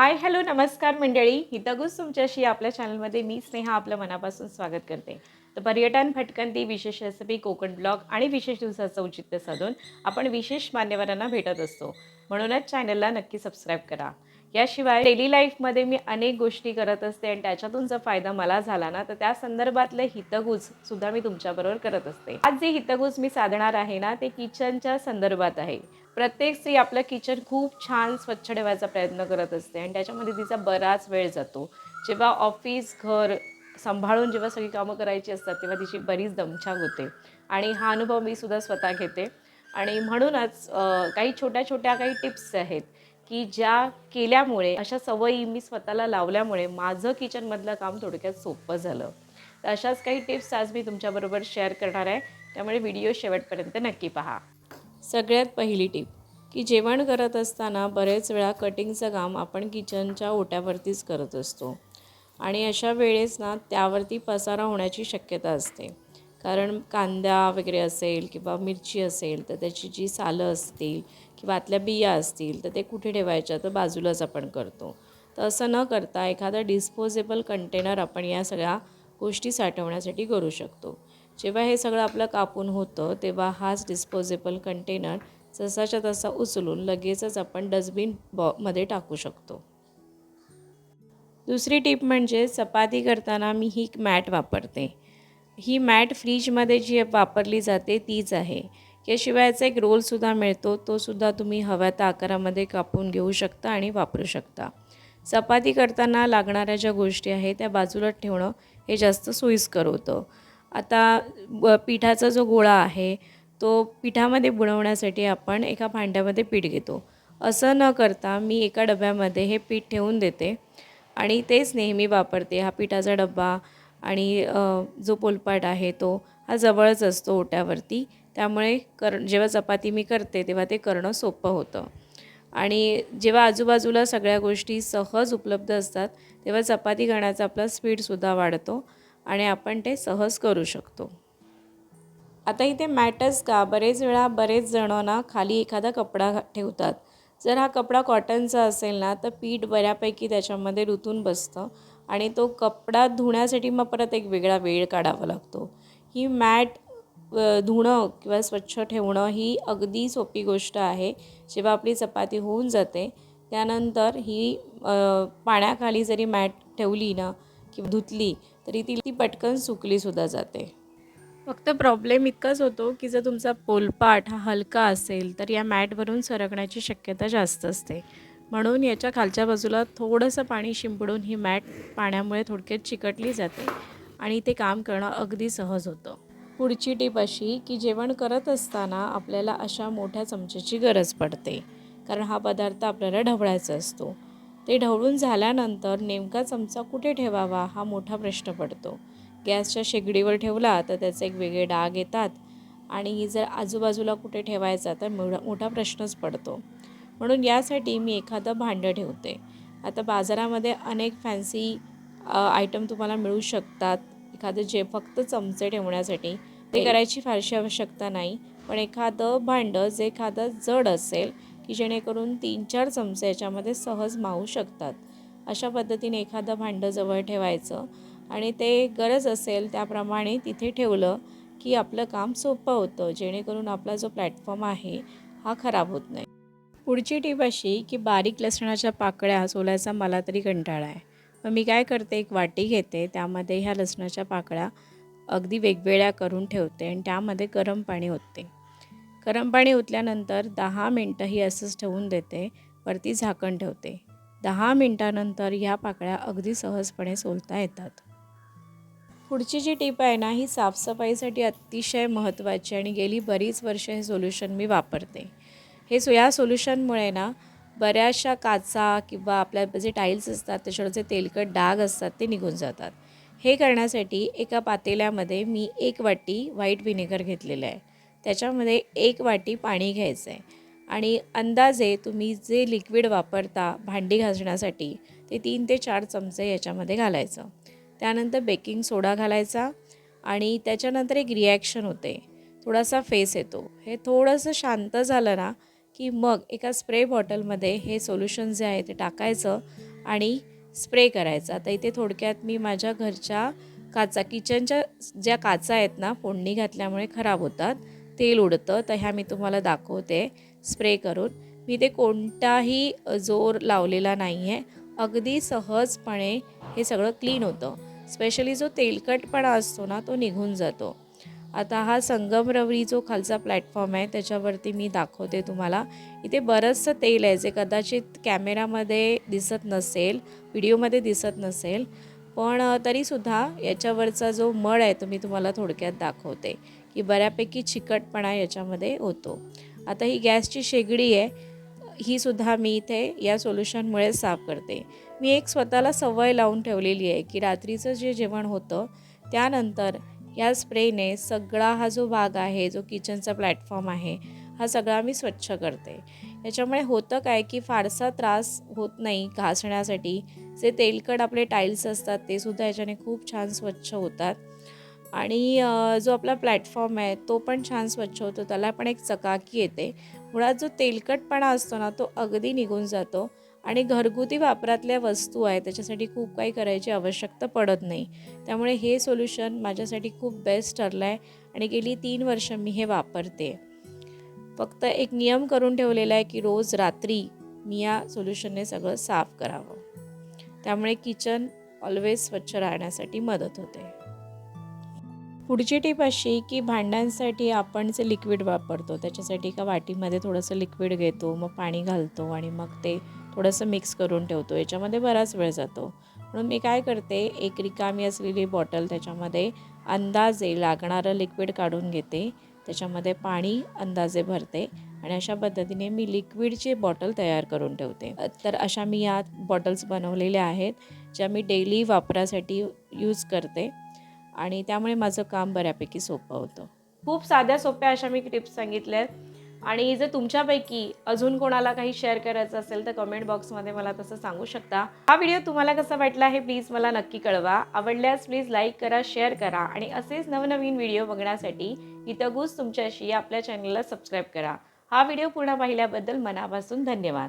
Hi hello नमस्कार मंडळी. हितगुज तुमच्याशी आपल्या चॅनलमध्ये मी स्नेहा आपलं मनापासून स्वागत करते. तर पर्यटन भटकंती विशेष रेसिपी कोकण ब्लॉग आणि विशेष दिवसाचं औचित्य साधून आपण विशेष मान्यवरांना भेटत असतो. म्हणूनच चॅनलला नक्की सबस्क्राईब करा. याशिवाय डेली लाईफमध्ये मी अनेक गोष्टी करत असते आणि त्याच्यातून जर फायदा मला झाला ना तर त्या संदर्भातले हितगुज सुद्धा मी तुमच्याबरोबर करत असते. आज जे हितगुज मी साधणार आहे ना ते किचनच्या संदर्भात आहे. प्रत्येक स्त्री आपलं किचन खूप छान स्वच्छ ठेवायचा प्रयत्न करत असते आणि त्याच्यामध्ये तिचा बराच वेळ जातो. जेव्हा ऑफिस घर सांभाळून जेव्हा सगळी कामं करायची असतात तेव्हा तिची बरीच दमछाक होते. आणि हा अनुभव मी सुद्धा स्वतः घेते. आणि म्हणूनच काही छोट्या छोट्या काही टिप्स आहेत. की ज्या केल्यामुळे अशा सवयी मी स्वतःला लावल्यामुळे माझं किचनमधलं काम थोडक्यात सोपं झालं. तर अशाच काही टिप्स आज मी तुमच्याबरोबर शेअर करणार आहे. त्यामुळे व्हिडिओ शेवटपर्यंत नक्की पहा. सगळ्यात पहिली टीप की जेवण करत असताना बरेच वेळा कटिंगचं काम आपण किचनच्या ओट्यावरतीच करत असतो. आणि अशा वेळेस ना त्यावरती पसारा होण्याची शक्यता असते. कारण कांदा वगैरे असेल किंवा मिरची असेल तर त्याची जी सालं असतील किंवा आतल्या बिया असतील तर ते कुठे ठेवायच्या? तर बाजूलाच आपण करतो. तर असं न करता एखादा डिस्पोजेबल कंटेनर आपण या सगळ्या गोष्टी साठवण्यासाठी करू शकतो. जेव्हा हे सगळं आपलं कापून होतं तेव्हा हाच डिस्पोजेबल कंटेनर जसाच्या तसा उचलून लगेचच आपण डस्टबिन बॉमध्ये टाकू शकतो. दुसरी टीप म्हणजे चपाती करताना मी ही मॅट वापरते. ही मॅट फ्रीजमध्ये जी वापरली जाते तीच आहे. याशिवाय याचा एक रोलसुद्धा मिळतो तो सुद्धा तुम्ही हव्या त्या आकारामध्ये कापून घेऊ शकता आणि वापरू शकता. चपाती करताना लागणाऱ्या ज्या गोष्टी आहेत त्या बाजूला ठेवणं हे जास्त सोयीस्कर होतं. आता पिठाचा जो गोळा आहे तो पिठामध्ये बुडवण्यासाठी आपण एका भांड्यामध्ये पीठ घेतो. असं न करता मी एका डब्यामध्ये हे पीठ ठेवून देते आणि तेच नेहमी वापरते. हा पिठाचा डब्बा आणि जो पोलपाट आहे तो हा जवळच असतो ओट्यावरती. त्यामुळे कर जेव्हा चपाती मी करते तेव्हा ते करणं सोपं होतं. आणि जेव्हा आजूबाजूला सगळ्या गोष्टी सहज उपलब्ध असतात तेव्हा चपाती करण्याचा आपला स्पीडसुद्धा वाढतो आणि आपण ते सहज करू शकतो. आता इथे मॅटच का? बरेच वेळा बरेच जणं ना खाली एखादा कपडा ठेवतात. जर हा कपडा कॉटनचा असेल ना तर पीठ बऱ्यापैकी त्याच्यामध्ये रुतून बसतं. आणि तो कपडा धुण्यासाठी मग परत एक वेगळा वेळ काढावा लागतो. ही मॅट धुणं किंवा स्वच्छ ठेवणं ही अगदी सोपी गोष्ट आहे. जेव्हा आपली चपाती होऊन जाते त्यानंतर ही पाण्याखाली जरी मॅट ठेवली ना किंवा धुतली तरी ती ती पटकन सुकलीसुद्धा जाते. फक्त प्रॉब्लेम इतकाच होतो की जर तुमचा पोलपाट हा हलका असेल तर या मॅटवरून सरकण्याची शक्यता जास्त असते. म्हणून याच्या खालच्या बाजूला थोडंसं पाणी शिंपडून ही मॅट पाण्यामुळे थोडक्यात चिकटली जाते आणि ते काम करणं अगदी सहज होतं. पुढची टीप अशी की जेवण करत असताना आपल्याला अशा मोठ्या चमच्याची गरज पडते. कारण हा पदार्थ आपल्याला ढवळायचा असतो. ते ढवळून झाल्यानंतर नेमका चमचा कुठे ठेवावा हा मोठा प्रश्न पडतो. गॅसच्या शेगडीवर ठेवला तर त्याचे एक वेगळे डाग येतात आणि जर आजूबाजूला कुठे ठेवायचा तर मोठा मोठा प्रश्नच पडतो. म्हणून यासाठी मी एखादं भांडं ठेवते. आता बाजारामध्ये अनेक फॅन्सी आयटम तुम्हाला मिळू शकतात. एखादं जे फक्त चमचे ठेवण्यासाठी. ते. करायची फारशी आवश्यकता नाही. पण एखादं भांडं जे एखादं जड असेल की जेणेकरून तीन चार चमचे याच्यामध्ये सहज मावू शकतात. अशा पद्धतीने एखादं भांडं जवळ ठेवायचं. आणि ते गरज असेल त्याप्रमाणे तिथे ठेवलं की आपलं काम सोपं होतं. जेणेकरून आपला जो प्लॅटफॉर्म आहे हा खराब होत नाही. पुढची टीप अशी की बारीक लसणाच्या पाकळ्या सोलायचा मला तरी कंटाळा आहे. मग मी काय करते एक वाटी घेते त्यामध्ये ह्या लसणाच्या पाकळ्या अगदी वेगवेगळ्या करून ठेवते आणि त्यामध्ये गरम पाणी ओतते. गरम पाणी ओतल्यानंतर दहा मिनटं ही असंच ठेवून देते वरती झाकण ठेवते. दहा मिनटानंतर ह्या पाकळ्या अगदी सहजपणे सोलता येतात. पुढची जी टीप आहे ना ही साफसफाईसाठी अतिशय महत्त्वाची आणि गेली बरीच वर्ष हे सोल्युशन मी वापरते. हे सो या सोल्युशनमुळे ना बऱ्याचशा काचा किंवा आपल्या जे टाईल्स असतात त्याच्यावरचे तेलकट डाग असतात ते निघून जातात. हे करण्यासाठी एका पातेल्यामध्ये मी एक वाटी व्हाईट व्हिनेगर घेतलेलं आहे. त्याच्यामध्ये एक वाटी पाणी घ्यायचं आहे आणि अंदाजे तुम्ही जे लिक्विड वापरता भांडी घासण्यासाठी ते तीन ते चार चमचे याच्यामध्ये घालायचं. त्यानंतर बेकिंग सोडा घालायचा आणि त्याच्यानंतर एक रिॲक्शन होते. थोडासा फेस येतो. हे थोडंसं शांत झालं ना की मग एका स्प्रे बॉटलमध्ये हे सोल्युशन जे आहे ते टाकायचं आणि स्प्रे करायचं. तर इथे थोडक्यात मी माझ्या घरच्या काचा किचनच्या ज्या काचा आहेत ना फोडणी घातल्यामुळे खराब होतात. तेल उडतं. तर ह्या मी तुम्हाला दाखवते. स्प्रे करून. मी ते कोणताही जोर लावलेला नाही आहे अगदी सहजपणे हे सगळं क्लीन होतं. स्पेशली जो तेलकटपणा असतो ना तो निघून जातो. आता हा संगमरवरी जो खालचा प्लॅटफॉर्म आहे त्याच्यावरती मी दाखवते तुम्हाला. इथे बरंचसं तेल आहे जे कदाचित कॅमेरामध्ये दिसत नसेल व्हिडिओमध्ये दिसत नसेल पण तरीसुद्धा याच्यावरचा जो मळ आहे तो मी तुम्हाला थोडक्यात दाखवते की बऱ्यापैकी चिकटपणा याच्यामध्ये होतो. आता ही गॅसची शेगडी आहे ही सुद्धा मी इथे या सोल्युशनमुळे साफ करते. मी एक स्वतःला सवय लावून ठेवलेली आहे की रात्रीचं जे जेवण होतं त्यानंतर या स्प्रेने सगळा हा जो भाग आहे जो किचनचा प्लॅटफॉर्म आहे हा सगळा मी स्वच्छ करते. याच्यामुळे होतं काय की फारसा त्रास होत नाही घासण्यासाठी. जे तेलकट आपले टाईल्स असतात ते सुद्धा याच्याने खूप छान स्वच्छ होतात. आणि जो आपला प्लॅटफॉर्म आहे तो पण छान स्वच्छ होतो. त्याला पण एक चकाकी येते. मुळात जो तेलकटपणा असतो ना तो अगदी निघून जातो. आणि घरगुती वापरातल्या वस्तू आहे त्याच्यासाठी खूप काही करायची आवश्यकता पडत नाही. त्यामुळे हे सोल्युशन माझ्यासाठी खूप बेस्ट ठरलं आहे आणि गेली तीन वर्ष मी हे वापरते. फक्त एक नियम करून ठेवलेला आहे की रोज रात्री मी या सोल्युशनने सगळं साफ करावं. त्यामुळे किचन ऑलवेज स्वच्छ राहण्यासाठी मदत होते. पुढची टीप अशी की भांड्यांसाठी आपण जे लिक्विड वापरतो त्याच्यासाठी एका वाटीमध्ये थोडंसं लिक्विड घेतो मग पाणी घालतो आणि मग ते थोडंसं मिक्स करून ठेवतो. याच्यामध्ये बराच वेळ जातो. म्हणून मी काय करते एक रिकामी असलेली बॉटल त्याच्यामध्ये अंदाजे लागणारं लिक्विड काढून घेते. त्याच्यामध्ये पाणी अंदाजे भरते आणि अशा पद्धतीने मी लिक्विडची बॉटल तयार करून ठेवते. तर अशा मी या बॉटल्स बनवलेल्या आहेत ज्या मी डेली वापरासाठी यूज करते आणि त्यामुळे माझं काम बऱ्यापैकी सोपं होतं. खूप साध्या सोप्या अशा मी टिप्स सांगितल्या आहेत. आणि जर तुमच्यापैकी अजून कोणाला काही शेअर करायचं असेल तर कमेंट बॉक्समध्ये मला तसं सांगू शकता. हा व्हिडिओ तुम्हाला कसा वाटला हे प्लीज मला नक्की कळवा. आवडल्यास प्लीज लाईक करा शेअर करा आणि असेच नवनवीन व्हिडिओ बघण्यासाठी इथं गुज तुमच्याशी आपल्या चॅनलला सबस्क्राईब करा. हा व्हिडिओ पूर्ण पाहिल्याबद्दल मनापासून धन्यवाद.